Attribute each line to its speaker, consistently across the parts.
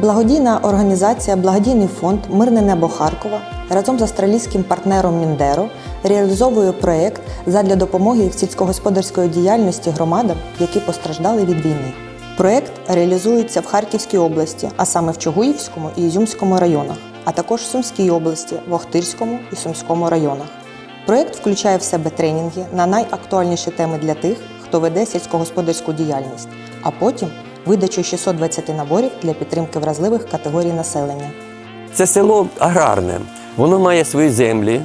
Speaker 1: Благодійна організація Благодійний фонд Мирне небо Харкова разом з австралійським партнером Міндеро реалізовує проєкт задля допомоги в сільськогосподарської діяльності громадам, які постраждали від війни. Проєкт реалізується в Харківській області, а саме в Чугуївському і Ізюмському районах, а також в Сумській області, в Охтирському і Сумському районах. Проєкт включає в себе тренінги на найактуальніші теми для тих, хто веде сільськогосподарську діяльність, а потім видачу 620 наборів для підтримки вразливих категорій населення.
Speaker 2: Це село аграрне, воно має свої землі.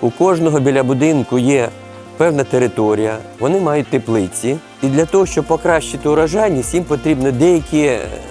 Speaker 2: У кожного біля будинку є певна територія, вони мають теплиці. І для того, щоб покращити урожайність, їм потрібно деякі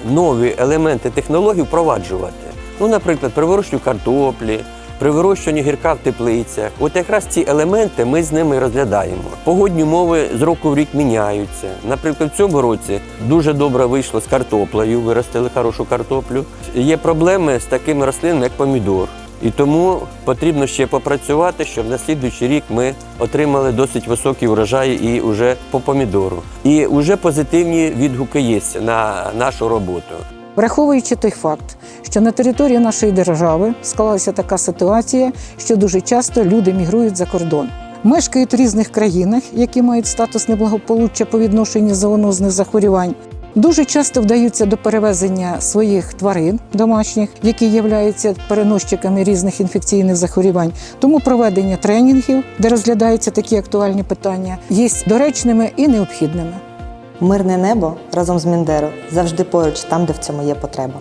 Speaker 2: нові елементи технологій впроваджувати. Ну, наприклад, при картоплі, при вирощуванні гірка в теплицях. От якраз ці елементи ми з ними розглядаємо. Погодні умови з року в рік міняються. Наприклад, в цьому році дуже добре вийшло з картоплею, виростили хорошу картоплю. Є проблеми з такими рослинами, як помідор. І тому потрібно ще попрацювати, щоб на слідуючий рік ми отримали досить високі врожаї і вже по помідору. І вже позитивні відгуки є на нашу роботу.
Speaker 3: Враховуючи той факт, що на території нашої держави склалася така ситуація, що дуже часто люди мігрують за кордон. Мешкають в різних країнах, які мають статус неблагополуччя по відношенню зоонозних захворювань. Дуже часто вдаються до перевезення своїх тварин домашніх, які являються переносчиками різних інфекційних захворювань. Тому проведення тренінгів, де розглядаються такі актуальні питання, є доречними і необхідними.
Speaker 1: Мирне небо разом з Міндеро завжди поруч там, де в цьому є потреба.